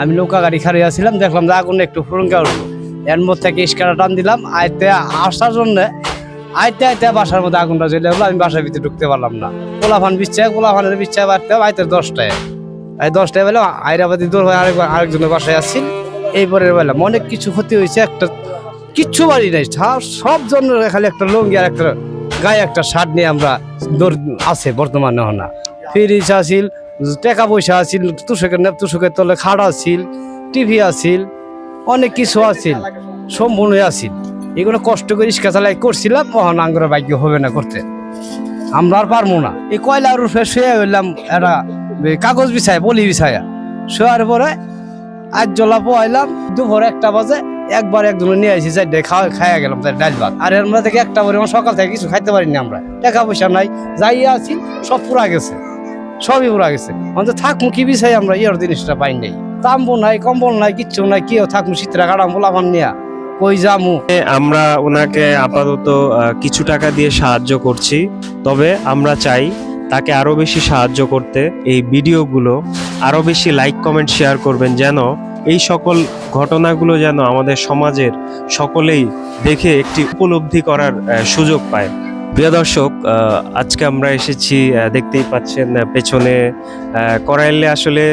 আমি নৌকা গাড়ি খাড়িয়ে ছিলাম দেখলাম যে আগুন একটু ফুরঙ্গা উঠল। এর মধ্যে থেকে ইস্কারা টান দিলাম, আইতে আসার জন্য আইতে আইতে বাসার মধ্যে আগুনটা জ্বলে গেলো আমি বাসার ভিতরে ঢুকতে পারলাম না। পোলাফান বিচ্ছায় পোলাফানের বিচ্ছায় বাড়তে আইতে দশটায়। এই দশটায় বেলা আইরাবাদি দৌড় হয়ে আরেক আরেকজনের বাসায় আসছিল এই পরের বেলা অনেক কিছু ক্ষতি হয়েছে, একটা কিচ্ছু বাড়ি নাই সব- জন্য খালি একটা লুঙ্গি আর একটা গায়ে একটা শার্ট নিয়ে আমরা দৌড় আছে বর্তমানে হনা ফ্রিজ আছিল টাকা পয়সা আছিল, তুষকের নেপ, তুষকের তলে খাট আছিল, টিভি আছিল, অনেক কিছু আছিল, সম্পূর্ণ আছিল। এগুলো কষ্ট করে ইস্কা চালাই করছিলাম, মহান আঙ্গুরের ভাগ্য হবে না করতে। আমরা আর পারব না। এই কয়লার রুফে শুয়ে হইলাম একটা কাগজ বিছায়, বলি বিছায়া। শোয়ার পরে আজ জলা পোয়াইলাম দুপুর একটা বাজে, একবার একজন নিয়ে আসি যাই খাওয়া, খাইয়া গেলাম তাই ডাল ভাত। আর আমরা থেকে একটা পরিমাণ সকাল থেকে কিছু খাইতে পারিনি আমরা। টাকা পয়সা নাই, যাইয়া আছি, সব পুরা গেছে। সবই পুরা গেছে। অন্তত থাকমু কি বিষয় আমরা, ইয়ার জিনিসটা পাই নাই। তাম্বু নাই, কম্বল নাই, কিচ্ছু নাই কেউ থাকমু শীতরা কাটাম বলাবান নিয়া কই যামু? আমরা ওনাকে আপাতত কিছু টাকা দিয়ে সাহায্য করছি, তবে আমরা চাই তাকে আরও বেশি সাহায্য করতে এই ভিডিওগুলো, আরও বেশি লাইক, কমেন্ট, শেয়ার করবেন যেন এই সকল ঘটনাগুলো যেন আমাদের সমাজের সকলেই দেখে একটি উপলব্ধি করার সুযোগ পায়। প্রিয় দর্শক আজকে আমরা এসেছি দেখতেই পাচ্ছেন পেছনে করাইলে আসলে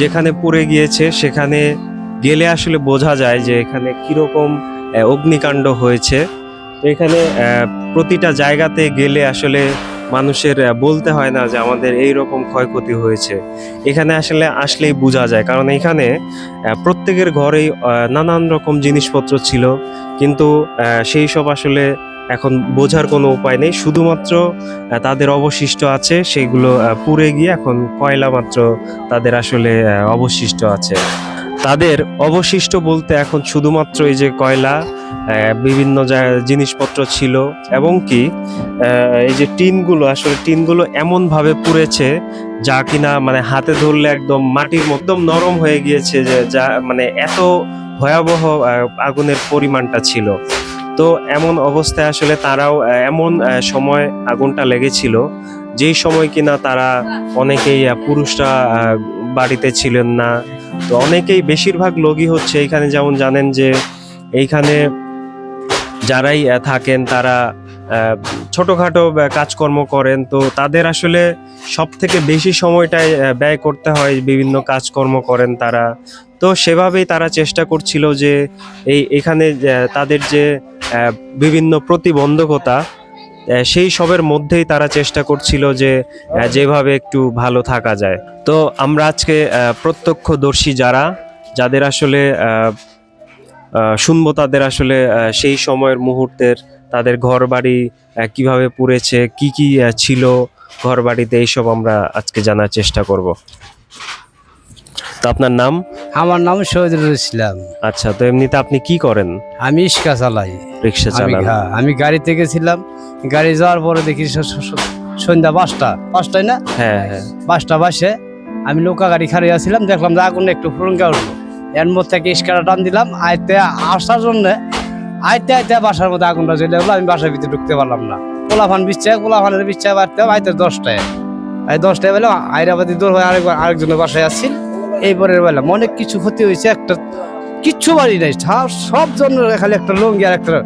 যেখানে পুড়ে গিয়েছে, সেখানে গেলে আসলে বোঝা যায় যে এখানে কীরকম অগ্নিকাণ্ড হয়েছে। এখানে প্রতিটা জায়গাতে গেলে আসলে মানুষের বলতে হয় না যে আমাদের এই রকম ক্ষয়ক্ষতি হয়েছে। এখানে আসলে আসলেই বোঝা যায়, কারণ এখানে প্রত্যেকের ঘরেই নানান রকম জিনিসপত্র ছিল। কিন্তু সেই সব আসলে এখন বোঝার কোনো উপায় নেই। শুধুমাত্র তাদের অবশিষ্ট আছে, সেগুলো পুড়ে গিয়ে এখন কয়লা মাত্র তাদের আসলে অবশিষ্ট আছে। তাদের অবশিষ্ট বলতে এখন শুধুমাত্র এই যে কয়লা বিভিন্ন জিনিসপত্র ছিল এবং কি এই যে টিনগুলো, আসলে টিনগুলো এমনভাবে পুড়েছে যা কিনা মানে হাতে ধরলে একদম মাটির একদম নরম হয়ে গিয়েছে যে যা মানে এত ভয়াবহ আগুনের পরিমাণটা ছিল। তো এমন অবস্থায় আসলে তারাও এমন সময় আগুনটা লেগেছিল, যেই সময় কিনা তারা অনেকেই পুরুষরা বাড়িতে ছিলেন না। তো অনেকেই বেশিরভাগ লোকই হচ্ছে এখানে যেমন জানেন যে এইখানে যারাই থাকেন তারা ছোটখাটো কাজকর্ম করেন। তো তাদের আসলে সব থেকে বেশি সময়টাই ব্যয় করতে হয়, বিভিন্ন কাজকর্ম করেন তারা। তো সেভাবেই তারা চেষ্টা করছিল যে এই, এখানে তাদের যে বিভিন্ন প্রতিবন্ধকতা সেই সবের মধ্যেই তারা চেষ্টা করছিল যে যেভাবে একটু ভালো থাকা যায়। তো আমরা আজকে প্রত্যক্ষদর্শী যারা, যাদের আসলে শুনব তাদের আসলে সেই সময়ের মুহূর্তের, তাদের ঘর বাড়ি কীভাবে পুড়েছে, কি কি ছিল ঘর বাড়িতে এইসব আমরা আজকে জানার চেষ্টা করব। তো আপনার নাম? আমার নাম শহীদুল ইসলাম। আচ্ছা তো এমনিতে আপনি কি করেন? আমি ইস্কা চালাই। রিক্সা চালাই হ্যাঁ, আমি গাড়িতে গেছিলাম। গাড়ি যাওয়ার পরে দেখি সন্ধ্যা পাঁচটা পাঁচটায় না? হ্যাঁ হ্যাঁ। পাঁচটা বাসে আমি নৌকা গাড়ি খাড়িয়ে ছিলাম দেখলাম যে আগুন একটু ফুরঙ্গা উঠল। এর মধ্যে থেকে ইস্কারা টান দিলাম আইতে আসার জন্য আইতে আইতে বাসার মধ্যে আগুনটা জ্বলে গেলো আমি বাসার ভিতরে ঢুকতে পারলাম না। পোলাফান বিচ্ছায় পোলাফানের বিচ্ছে বাড়তে আইতে দশটায়। এই দশটায় বেলা আইরাবাদি দূর হয়ে আরেক আরেকজনের বাসায় আসছিল এই পরের বেলা অনেক কিছু ক্ষতি হয়েছে একটা কিচ্ছু বাড়ি নাই সব- জন্য খালি একটা লুঙ্গি আর একটা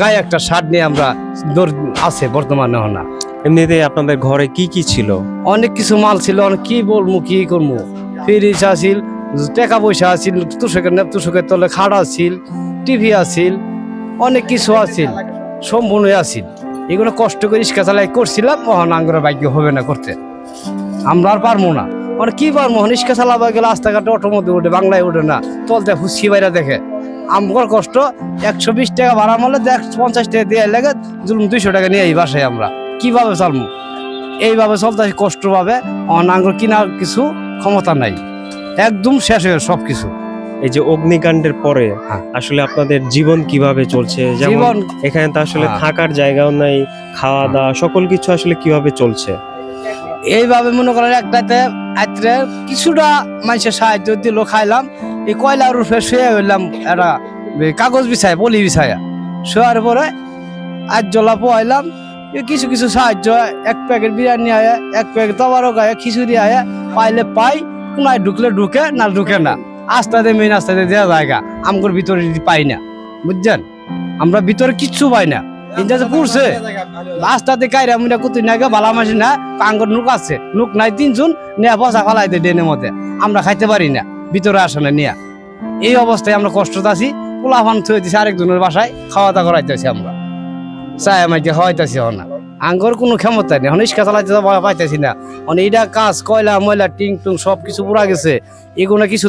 গায়ে একটা শার্ট নিয়ে আমরা আছে বর্তমানে হনা এমনিতে আপনাদের ঘরে কি কি ছিল? অনেক কিছু মাল ছিল অনেক কি বলব কি করব? ফ্রিজ আছিল টাকা পয়সা আছিল তুষকের নেপ তুষকের তলে খাট আছিল টিভি আছিল অনেক কিছু আছিল সম্পূর্ণ আছিল। এগুলো কষ্ট করে ইস্কা চালাই করছিলাম মহান আঙ্গুরের ভাগ্য হবে না করতে। আমরা আর পারব না। মানে কি পারব হন ইস্কা চালাবা গেলে রাস্তাঘাটে অটোর মধ্যে উঠে বাংলায় উঠে না তলতে হুসি বাইরে দেখে। আমার কষ্ট একশো বিশ টাকা ভাড়া মারলে দেখ পঞ্চাশ টাকা দিয়ে লেগে জুলুম দুইশো টাকা নিয়ে এই বাসায় আমরা। কীভাবে চালবো এইভাবে চলতে কষ্ট পাবে অনাঙ্গ কেনার কিছু ক্ষমতা নাই। একদম শেষ হয়ে সব কিছু। এই যে অগ্নিকাণ্ডের পরে হ্যাঁ। আসলে আপনাদের জীবন কীভাবে চলছে? যেমন এখানে তো আসলে হ্যাঁ। থাকার জায়গাও নাই খাওয়া দাওয়া সকল কিছু আসলে কীভাবে চলছে? এইভাবে মনে করেন একটাতে আত্রে কিছুটা মানুষের সাহায্য দিল খাইলাম। এই কয়লার রূপে শুয়ে হইলাম একটা কাগজ বিছায়, বলি বিছায়া। শোয়ার পরে আজ জলা পোয়াইলাম কিছু কিছু সাহায্য, এক প্যাকেট বিরিয়ানি আয়া, এক প্যাকেট তবারক আয়া, খিচুড়ি আয়া, পাইলে পাই, কোনায় ঢুকলে ঢুকে, না ঢুকে না। আস্তাতে মেন আস্তাতে দেওয়া জায়গা, আমগর ভিতরে পাই না, বুঝছেন? আমরা ভিতরে কিচ্ছু পাই না। ইন্টারতে পড়ছে রাস্তাতে কাইরা মুনা কুতুই না গে বালা মাসি না, কাঙ্গর নুক আছে, নুক নাই তিনজন নে বসা ফালাই দে ডেনের মধ্যে। আমরা খাইতে পারি না, ভিতরে আসে না নিয়া। এই অবস্থায় আমরা কষ্ট আছি পোলাফান থুয়ে দিছি আরেকজনের বাসায় খাওয়া দাওয়া করাইতেছি আমরা। চায় আমাকে খাওয়াইতেছি না আঙ্গর কোনো ক্ষমতা নেই। এখন ইস্কা চালাইতে পাইতেছি না। মানে এটা কাজ কয়লা ময়লা টিং টুং সব কিছু পুরা গেছে। এগুলো কিছু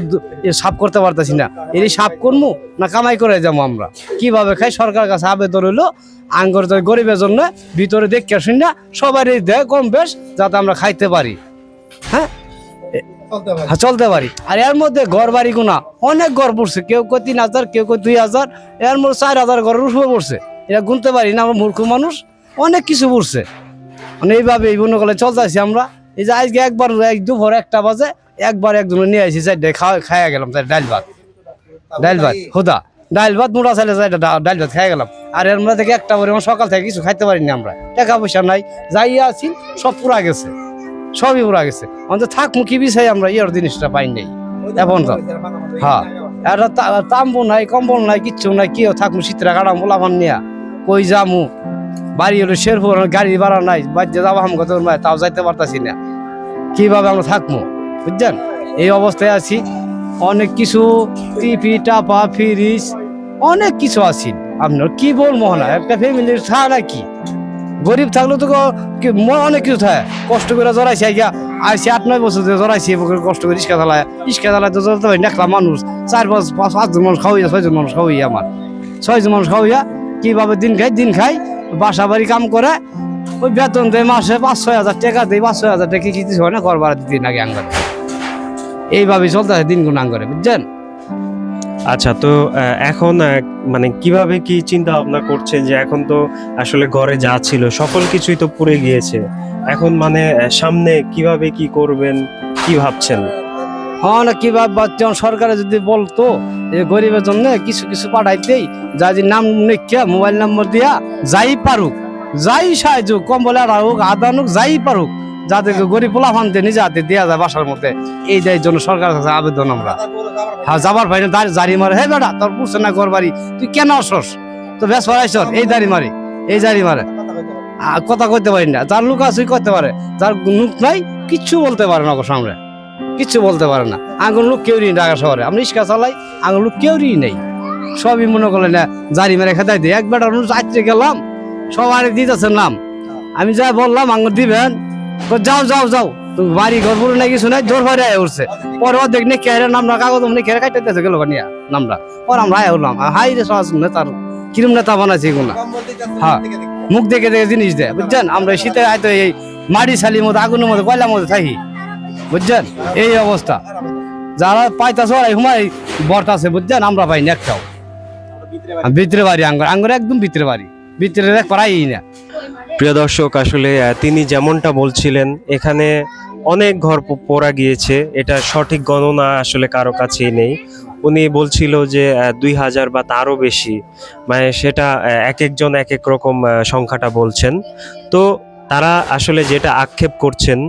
সাফ করতে পারতেছি না। এর সাফ করব না কামাই করে যাব আমরা? কীভাবে খাই? সরকার কাছে আবেদন হইল আঙ্গর গরিবের জন্য ভিতরে দেখে শুন না সবারই দেয় কম বেশ যাতে আমরা খাইতে পারি। হ্যাঁ? হ্যাঁ চলতে পারি। আর এর মধ্যে ঘর বাড়ি গুনা অনেক ঘর পড়ছে। কেউ কই তিন হাজার কেউ কই দুই হাজার এর মধ্যে চার হাজার ঘরের উপরে পড়ছে। এটা গুনতে পারি না আমরা মূর্খ মানুষ। অনেক কিছু পড়ছে মানে এইভাবে এই বন্য চলতে আছি আমরা। এই যে আজকে একবার, এক দুপুর একটা বাজে, একবার একজন নিয়ে আসি চারটে খাওয়া, খাইয়া গেলাম তাই ডাল ভাত। ডাল ভাত, হুদা। ডাল ভাত মোটা চাইলে চারটা ডাল ভাত খাই গেলাম। আর আমরা থেকে একটা পরে সকাল থেকে কিছু খাইতে পারিনি আমরা। টাকা পয়সা নাই, যাই আছি, সব পুরা গেছে। সবই পুরা গেছে। অন্তত থাক মুখি বিষয় আমরা ইয়ের জিনিসটা পাই নাই। এখন তো। হ্যাঁ। এটা তাম্বু নাই, কম্বল নাই, কিচ্ছু নাই কেউ থাকমু শীতরা কাটাম বলাবান নিয়া। কই যামু? বাড়ি হলো শেরপুর গাড়ি ভাড়া নাই, বাড়িতে যাব হাম কত তাও যাইতে পারতাছি না। কীভাবে আমরা থাকব? বুঝছেন? এই অবস্থায় আছি। অনেক কিছু টিপি টাপা, ফ্রিজ, অনেক কিছু আছে। আপনার কি বলব না, একটা ফ্যামিলির থা নাকি? গরিব থাকলে তো ক- অনেক কিছু থাকে। কষ্ট করে জড়াইছে আইয়া আইসি আট, নয় বছর ধরে জড়াইছি কষ্ট করে ইস্কা চালায় ইস্কা চালায় তো জড়াতে পারি নেকলা মানুষ। চার পাঁচ পাঁচ, পাঁচজন মানুষ খাওয়াইয়া, ছয়জন মানুষ খাওয়াইয়া আমার। ছয়জন মানুষ খাওয়াইয়া কীভাবে দিন খাই দিন খাই বাসা বাড়ি কাম করে, ওই বেতন দেয় মাসে পাঁচ, ছয় হাজার টাকা দেয়, পাঁচ, ছয় হাজার টাকা কিছু হয় না, ঘর ভাড়া দিতে নাকি আঙ্গারে এইভাবে চলতে হয় দিন গুণ আঙ্গারে বুঝছেন? আচ্ছা তো এখন মানে কীভাবে কি চিন্তা ভাবনা করছেন যে এখন তো আসলে ঘরে যা ছিল সকল কিছুই তো পুড়ে গিয়েছে। এখন মানে সামনে কীভাবে কি করবেন, কি ভাবছেন? হ্যাঁ কীভাবে বাচ্চা সরকারে যদি বলতো যে গরিবের জন্য কিছু কিছু পাঠাইতেই যা যে নাম লিখিয়া মোবাইল নম্বর দিয়া, যাই পারুক, যাই সাহায্য কম্বলে আর হোক আদানুক যাই পারুক যাতে গরিব পোলা ফানতে নিজে হাতে দেওয়া যায় বাসার মধ্যে, এই দেয় জন্য সরকারের কাছে আবেদন আমরা। হ্যাঁ যাবার ভাই না জারি মারে, হে বেটা, তোর পুষছে না ঘর বাড়ি, তুই কেন আসস? তো বেশ পারাইছ এই দাড়ি মারি, এই জারি মারে। কথা কইতে পারি না, যার লোক আছে করতে পারে, যার লোক নাই, কিচ্ছু বলতে পারে না সামনে। কিচ্ছু বলতে পারে না। আঙুল লোক কেউ নেই ঢাকা শহরে। আমরা ইস্কা চালাই আঙুল লোক কেউ নেই। সবই মনে করলেন, না, জারি মেরে খেদাই দিই একবার আজকে গেলাম সবার দিতেছেন নাম। আমি যা বললাম আঙুল দিবেন। যাও যাও যাও। তুমি বাড়ি ঘর নাই কিছু নাই জোর ভরে আয় উঠছে। পরে অর্ধেক নে কেরে নামরা কাগজ মানে কেরে কাটতে দিতেছে গেল নিয়া নামরা পর আমরা আয় উঠলাম। হাই রে সহজ নেতার কিরম নেতা বানাইছে এগুলা। হ্যাঁ মুখ দেখে দেখে জিনিস দেয়, বুঝছেন? আমরা শীতে হয়তো এই মাটি শালির মতো, আগুনের মতো, কয়লার মতো থাকি। বুঝছেন? এই অবস্থা। যারা পাইতাছে ওরাই হুমাই বর্ত আছে বুঝছেন? আমরা পাই না একটাও। ভিতরে বাড়ি আঙ্গর। আঙ্গর একদম ভিতরে বাড়ি। ভিতরে পারাই না। প্রিয় দর্শক, আসলে তিনি যেমনটা বলছিলেন, এখানে অনেক ঘর পোড়া গিয়েছে। এটা সঠিক গণনা আসলে কারও কাছেই নেই। উনি বলছিল যে দুই হাজার বা তারও বেশি। মানে সেটা এক একজন এক এক রকম সংখ্যাটা বলছেন। তো তারা আসলে যেটা আক্ষেপ করছেন,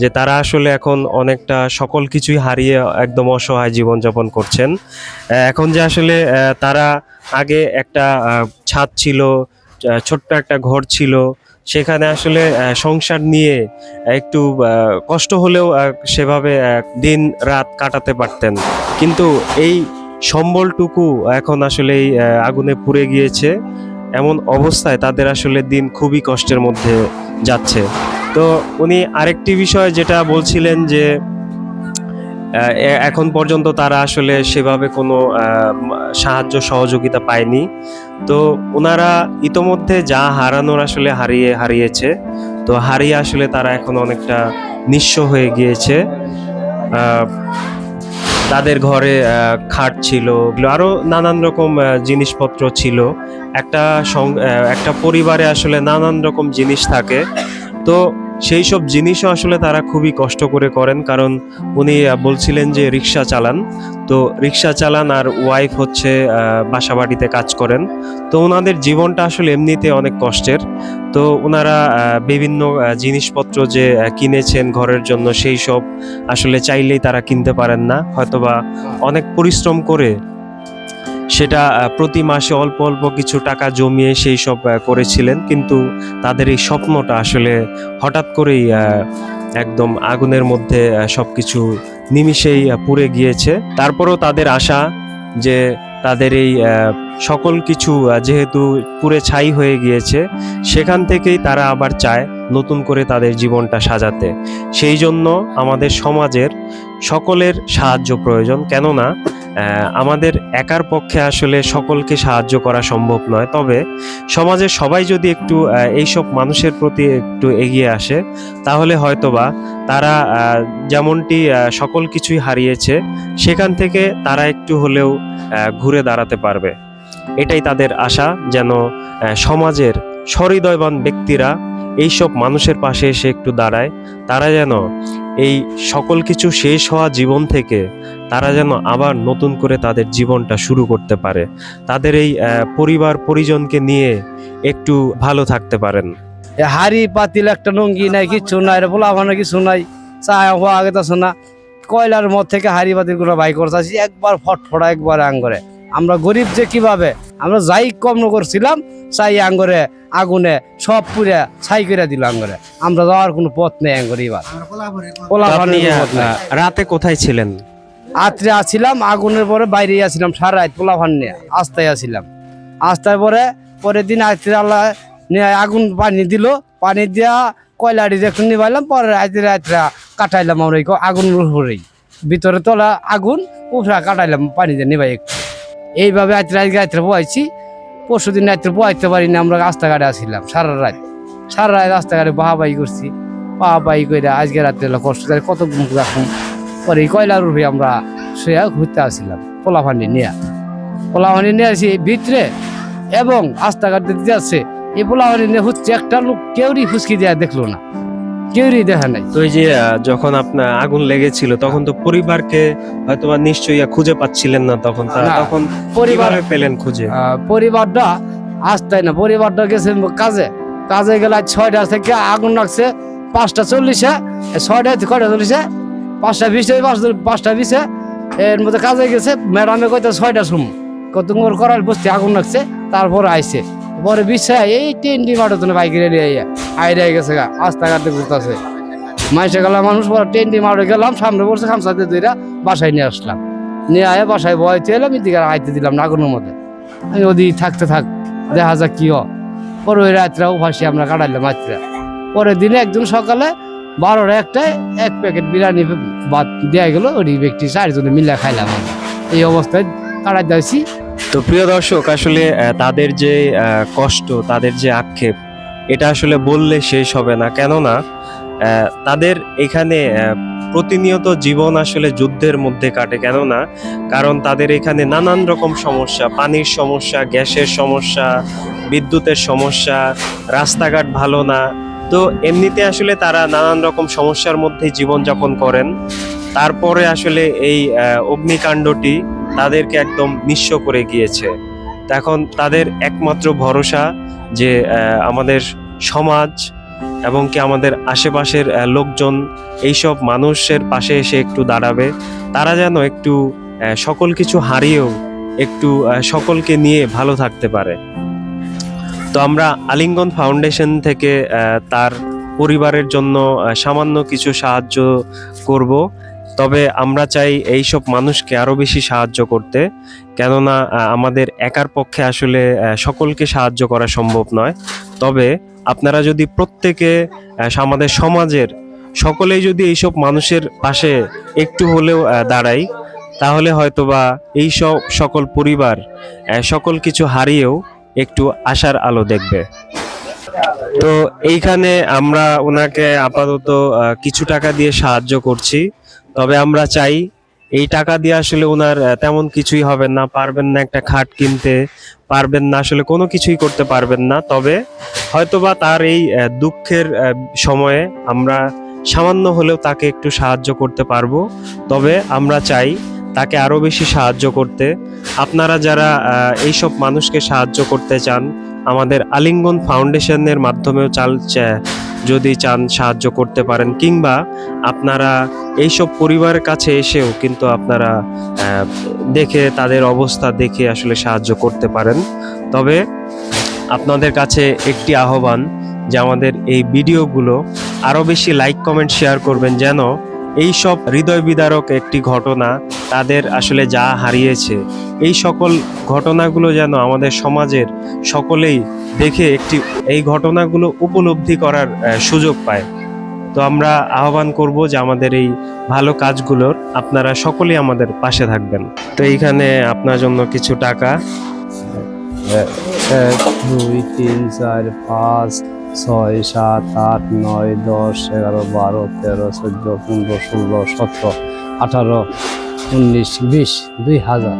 যে তারা আসলে এখন অনেকটা সকল কিছুই হারিয়ে একদম অসহায় জীবনযাপন করছেন। এখন যে আসলে তারা আগে একটা ছাদ ছিল ছোট্ট একটা ঘর ছিল, সেখানে আসলে সংসার নিয়ে একটু কষ্ট হলেও সেভাবে দিন রাত কাটাতে পারতেন। কিন্তু এই সম্বলটুকু এখন আসলে এই আগুনে পুড়ে গিয়েছে। এমন অবস্থায় তাদের আসলে দিন খুবই কষ্টের মধ্যে যাচ্ছে। তো উনি আরেকটি বিষয় যেটা বলছিলেন যে এখন পর্যন্ত তারা আসলে সেভাবে কোনো সাহায্য সহযোগিতা পায়নি। তো ওনারা ইতোমধ্যে যা হারানোর আসলে হারিয়ে, হারিয়েছে। তো হারিয়ে আসলে তারা এখন অনেকটা নিঃস্ব হয়ে গিয়েছে। তাদের ঘরে খাট ছিল আরও নানান রকম জিনিসপত্র ছিল। একটা একটা পরিবারে আসলে নানান রকম জিনিস থাকে। তো সেই সব জিনিসও আসলে তারা খুবই কষ্ট করে করেন, কারণ উনি বলছিলেন যে রিক্সা চালান। তো রিক্সা চালান আর ওয়াইফ হচ্ছে বাসাবাড়িতে কাজ করেন। তো ওনাদের জীবনটা আসলে এমনিতে অনেক কষ্টের। তো ওনারা বিভিন্ন জিনিসপত্র যে কিনেছেন ঘরের জন্য সেই সব আসলে চাইলেই তারা কিনতে পারেন না। হয়তোবা অনেক পরিশ্রম করে সেটা প্রতি মাসে অল্প অল্প কিছু টাকা জমিয়ে সেই সব করেছিলেন। কিন্তু তাদের এই স্বপ্নটা আসলে হঠাৎ করেই একদম আগুনের মধ্যে আহ, সবকিছু নিমিষেই পুড়ে গিয়েছে। তারপরেও তাদের আশা যে তাদের এই সকল কিছু যেহেতু পুড়ে ছাই হয়ে গিয়েছে সেখান থেকেই তারা আবার চায় নতুন করে তাদের জীবনটা সাজাতে। সেই জন্য আমাদের সমাজের সকলের সাহায্য প্রয়োজন। কেননা আমাদের একার পক্ষে আসলে সকলকে সাহায্য করা সম্ভব নয়। তবে সমাজের সবাই যদি একটু এইসব মানুষের প্রতি একটু এগিয়ে আসে, তাহলে হয়তোবা তারা যেমনটি সকল কিছুই হারিয়েছে, সেখান থেকে তারা একটু হলেও ঘুরে দাঁড়াতে পারবে। এটাই তাদের আশা, যেন সমাজের সহৃদয়বান ব্যক্তিরা এইসব মানুষের পাশে এসে একটু দাঁড়ায়, তারা যেন এই সকল কিছু শেষ হওয়া জীবন থেকে তারা যেন আবার নতুন করে তাদের জীবনটা শুরু করতে পারে। তাদের এই পরিবার পরিজনকে নিয়ে একটু ভালো থাকতে পারেন। হাড়ি পাতিল একটা লুঙ্গি নাই কিছু নাই বলা মানে কিছু নাই চা হওয়া আগে তো শোনা। কয়লার মদ থেকে হাড়ি পাতিলগুলো বাই করতেছি একবার ফটফটা একবার আঙ্গরে। আমরা গরিব যে কীভাবে? আমরা যাই কম করছিলাম চাই আঙ্গরে আগুনে সব পুরে ছাই করে দিল আঙ্গরে। আমরা যাওয়ার কোনো পথ নেই আঙ্গরে এবার। রাতে কোথায় ছিলেন? আত্রে আছিলাম আগুনের পরে বাইরে আসছিলাম সারা রাত পোলা ভান নিয়ে আস্তায় আসছিলাম আস্তায় পরে পরের দিন আত্রে আল্লাহ নিয়ে আগুন পানি দিল পানি দিয়া কয়লাড়ি দেখুন নিবাইলাম পরে রাত্রে রাত্রে কাটাইলাম আমরা আগুন উপরেই ভিতরে তোলা আগুন উপরে কাটাইলাম পানি দিয়ে নিবাই একটু। এইভাবে আত্রে আজকে রাত্রে বয়াইছি পরশু দিন রাত্রে বয়াইতে পারিনি আমরা রাস্তাঘাটে আসছিলাম সারা রাত। সারা রাত রাস্তাঘাটে বাহাবাই করছি বাহাবাই করে আজকে রাত্রে কষ্ট করে কত মুখ রাখুন পরে কয়লার উপরে আমরা শুয়ে ঘুরতে আসছিলাম পোলাফানি নিয়ে। পোলাফানি নিয়ে আসি ভিতরে এবং রাস্তাঘাট দিতে আছে এই পোলাফানি নিয়ে হচ্ছে একটা লোক কেউরি ফুসকি দেওয়া দেখল না। কেউরি দেখা নাই। তো এই যে যখন আপনার আগুন লেগেছিল তখন তো পরিবারকে হয়তোবা নিশ্চয়ই আর খুঁজে পাচ্ছিলেন না তখন। তখন পরিবার পেলেন খুঁজে? পরিবারটা আসতাই না। পরিবারটা গেছে কাজে। কাজে গেলে ছয়টা থেকে আগুন লাগছে পাঁচটা চল্লিশে ছয়টা কয়টা চল্লিশে? পাঁচটা বিশে পাঁচটা বিশে এর মধ্যে কাজে গেছে। ম্যাডামে কইতে ছয়টা শুম। কত করার বসতে আগুন লাগছে তারপর আইছে। পরে বিশে এই টেন্টি মাঠে তো বাইক রেডি আইয়া আইরে গেছে গা রাস্তাঘাটে ঘুরতেছে। মাইসে গেলাম, মানুষ পরে টেন্টি মাঠে গেলাম, সামনে পড়ছে খামসাতে দুইটা বাসায় নিয়ে আসলাম। নিয়ে আয় বাসায় বয়তে এলাম, এদিকে আইতে দিলাম না আগুনের মধ্যে আমি ওদি থাকতে থাক, দেখা যাক কি হয়। পরে ওই রাত্রেও ফাঁসি আমরা কাটাইলাম রাত্রে। পরের দিনে একদিন সকালে বারোটা একটায় এক প্যাকেট বিরিয়ানি ভাত দেওয়া গেলো, ওই ব্যক্তি চারজনে মিলে খাইলাম। এই অবস্থায় কাটাই দিয়েছি তো প্রিয় দর্শক, আসলে তাদের যে কষ্ট, তাদের যে আক্ষেপ, এটা আসলে বললে শেষ হবে না। কেননা তাদের এখানে প্রতিনিয়ত জীবন আসলে যুদ্ধের মধ্যে কাটে। কেননা, কারণ তাদের এখানে নানান রকম সমস্যা, পানির সমস্যা, গ্যাসের সমস্যা, বিদ্যুতের সমস্যা, রাস্তাঘাট ভালো না। তো এমনিতে আসলে তারা নানান রকম সমস্যার মধ্যে জীবনযাপন করেন। তারপরে আসলে এই অগ্নিকাণ্ডটি তাদেরকে একদম নিঃস্ব করে গিয়েছে। এখন তাদের একমাত্র ভরসা যে আমাদের সমাজ এবং কি আমাদের আশেপাশের লোকজন, এইসব মানুষের পাশে এসে একটু দাঁড়াবে। তারা যেন একটু সকল কিছু হারিয়েও একটু সকলকে নিয়ে ভালো থাকতে পারে। তো আমরা আলিঙ্গন ফাউন্ডেশন থেকে তার পরিবারের জন্য সামান্য কিছু সাহায্য করব। তবে আমরা চাই এইসব মানুষকে আরও বেশি সাহায্য করতে। কেননা আমাদের একার পক্ষে আসলে সকলকে সাহায্য করা সম্ভব নয়। তবে আপনারা যদি প্রত্যেকে আমাদের সমাজের সকলেই যদি এইসব মানুষের পাশে একটু হলেও দাঁড়াই, তাহলে হয়তোবা এই সব সকল পরিবার সকল কিছু হারিয়েও একটু আশার আলো দেখবে। তো এইখানে আমরা ওনাকে আপাতত কিছু টাকা দিয়ে সাহায্য করছি। তবে আমরা চাই এই টাকা দিয়ে আসলে ওনার তেমন কিছুই হবে না। পারবেন না একটা খাট কিনতে, পারবেন না আসলে কোনো কিছুই করতে পারবেন না। তবে হয়তোবা তার এই দুঃখের সময়ে আমরা সামান্য হলেও তাকে একটু সাহায্য করতে পারব। তবে আমরা চাই তাকে আরও বেশি সাহায্য করতে। আপনারা যারা এইসব মানুষকে সাহায্য করতে চান, আমাদের আলিঙ্গন ফাউন্ডেশনের মাধ্যমেও চাল যদি চান সাহায্য করতে পারেন, কিংবা আপনারা এইসব পরিবারের কাছে এসেও কিন্তু আপনারা দেখে তাদের অবস্থা দেখে আসলে সাহায্য করতে পারেন। তবে আপনাদের কাছে একটি আহ্বান যে আমাদের এই ভিডিওগুলো আরও বেশি লাইক, কমেন্ট, শেয়ার করবেন যেন এই সব হৃদয় বিদারক একটি ঘটনা তাদের আসলে যা হারিয়েছে। এই সকল ঘটনাগুলো যেন আমাদের সমাজের সকলেই দেখে একটি এই ঘটনাগুলো উপলব্ধি করার সুযোগ পায়। তো আমরা আহ্বান করব যে আমাদের এই ভালো কাজগুলোর আপনারা সকলেই আমাদের পাশে থাকবেন। তো এইখানে আপনার জন্য কিছু টাকা। এক দুই, তিন, চার, পাঁচ, ছয়, সাত, আট, নয়, দশ, এগারো, বারো, তেরো, চোদ্দ, পনেরো, ষোলো, সতেরো, আঠারো, উনিশ, বিশ, দুই হাজার।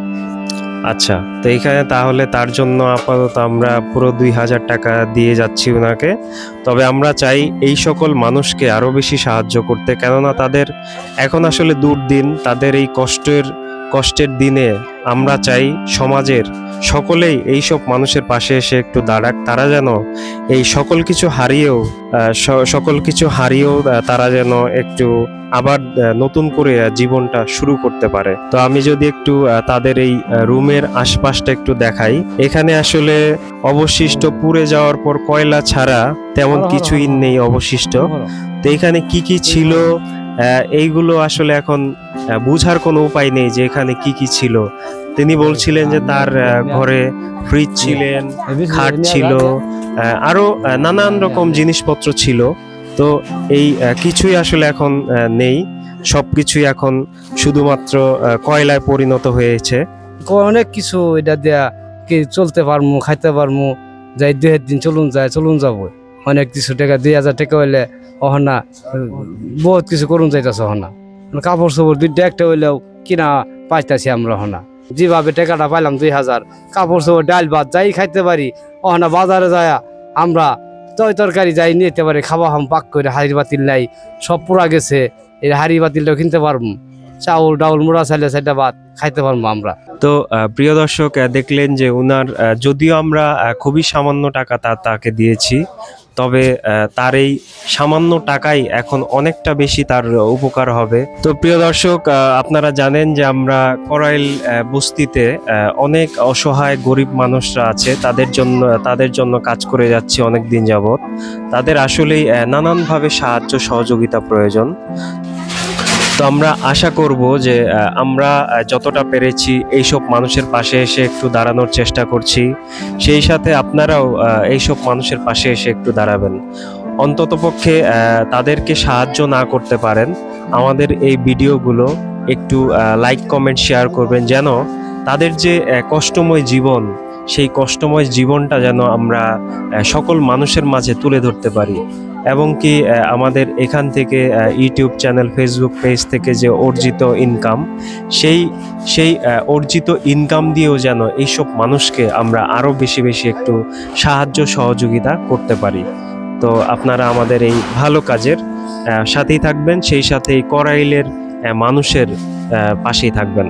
আচ্ছা তো এইখানে তাহলে তার জন্য আপাতত আমরা পুরো দুই হাজার টাকা দিয়ে যাচ্ছি ওনাকে তবে আমরা চাই এই সকল মানুষকে আরও বেশি সাহায্য করতে, কেননা তাদের এখন আসলে দুর্দিন, তাদের এই কষ্টের কষ্টের দিনে আমরা চাই সমাজের সকলেই এই সব মানুষের পাশে এসে একটু দাঁড়াক। তারা যেন এই সকল কিছু হারিয়েও সকল কিছু হারিয়েও তারা যেন একটু আবার নতুন করে জীবনটা শুরু করতে পারে। তো আমি যদি একটু তাদের এই রুমের আশপাশটা একটু দেখাই। এখানে আসলে অবশিষ্ট পুড়ে যাওয়ার পর কয়লা ছাড়া তেমন কিছুই নেই অবশিষ্ট। তো এখানে কি কি ছিল? এইগুলো আসলে এখন বুঝার কোনো উপায় নেই যে এখানে কি কি ছিল। তিনি বলছিলেন যে তার ঘরে ফ্রিজ ছিলেন খাট ছিল আহ, আরও নানান রকম জিনিসপত্র ছিল। তো এই কিছুই আসলে এখন নেই। সবকিছুই এখন শুধুমাত্র কয়লায় পরিণত হয়েছে। অনেক কিছু এটা দেয়া কি চলতে পারমু খাইতে পারমু যাই দুই দিন চলুন যায় চলুন যাব। অনেক কিছু টাকা দুই হাজার টাকা হইলে অহনা, বহুত কিছু করুন যাইতেছে অহনা। কাপড় চোপড় দুইটা একটা হইলেও কিনা পাইতাছি আমরা হনা যেভাবে টাকাটা পাইলাম দুই হাজার, কাপড় চোপড়, ডাল ভাত যাই খাইতে পারি, অহনা বাজারে যায় আমরা তয় তরকারি যাই নিতে পারি, খাওয়া হাম পাক করে হাড়ি বাতিল নাই, সব পুরা গেছে, এই হাড়ি বাতিলটাও কিনতে পারব, চাউল ডাউল মুড়া চাইলে সেটা ভাত খাইতে পারব আমরা। তো প্রিয় দর্শক দেখলেন যে উনার যদিও আমরা খুবই সামান্য টাকা তাকে দিয়েছি তবে তার এই সামান্য টাকাই এখন অনেকটা বেশি তার উপকার হবে। তো প্রিয় দর্শক আপনারা জানেন যে আমরা করাইল বস্তিতে অনেক অসহায় গরিব মানুষরা আছে। তাদের জন্য তাদের জন্য কাজ করে যাচ্ছি অনেক দিন যাবত তাদের আসলেই নানানভাবে সাহায্য সহযোগিতা প্রয়োজন। তো আমরা আশা করব যে আমরা যতটা পেরেছি এইসব মানুষের পাশে এসে একটু দাঁড়ানোর চেষ্টা করছি। সেই সাথে আপনারাও এইসব মানুষের পাশে এসে একটু দাঁড়াবেন। অন্ততপক্ষে তাদেরকে সাহায্য না করতে পারেন। আমাদের এই ভিডিওগুলো একটু লাইক কমেন্ট শেয়ার করবেন যেন তাদের যে কষ্টময় জীবন সেই কষ্টময় জীবনটা যেন আমরা সকল মানুষের মাঝে তুলে ধরতে পারি। এবং কি আমাদের এখান থেকে ইউটিউব চ্যানেল, ফেসবুক পেজ থেকে যে অর্জিত ইনকাম সেই সেই অর্জিত ইনকাম দিয়েও যেন এইসব মানুষকে আমরা আরও বেশি বেশি একটু সাহায্য, সহযোগিতা করতে পারি। তো আপনারা আমাদের এই ভালো কাজের সাথেই থাকবেন, সেই সাথে করাইলের মানুষের পাশেই থাকবেন।